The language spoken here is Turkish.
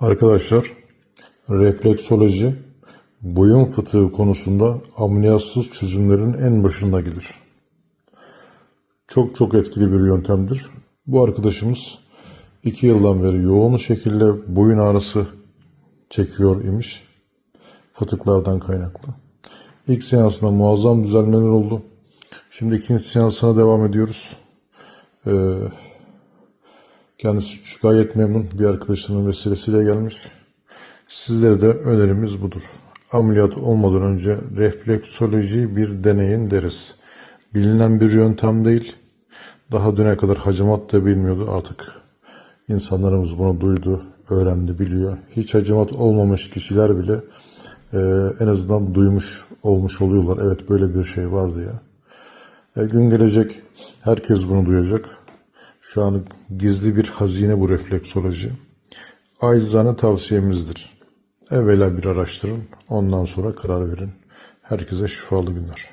Arkadaşlar, refleksoloji boyun fıtığı konusunda ameliyatsız çözümlerin en başında gelir. Çok çok etkili bir yöntemdir. Bu arkadaşımız iki yıldan beri yoğun şekilde boyun ağrısı çekiyor imiş. Fıtıklardan kaynaklı. İlk seansında muazzam düzelmeler oldu. Şimdi ikinci seansına devam ediyoruz. Ee, Kendisi gayet memnun bir arkadaşının vesilesiyle gelmiş. Sizlere de önerimiz budur. Ameliyat olmadan önce refleksoloji bir deneyin deriz. Bilinen bir yöntem değil. Daha düne kadar hacamat da bilmiyordu artık. İnsanlarımız bunu duydu, öğrendi, biliyor. Hiç hacamat olmamış kişiler bile e, en azından duymuş olmuş oluyorlar. Evet böyle bir şey vardı ya. E, gün gelecek herkes bunu duyacak. Şu an gizli bir hazine bu refleksoloji. Acizane tavsiyemizdir. Evvela bir araştırın, ondan sonra karar verin. Herkese şifalı günler.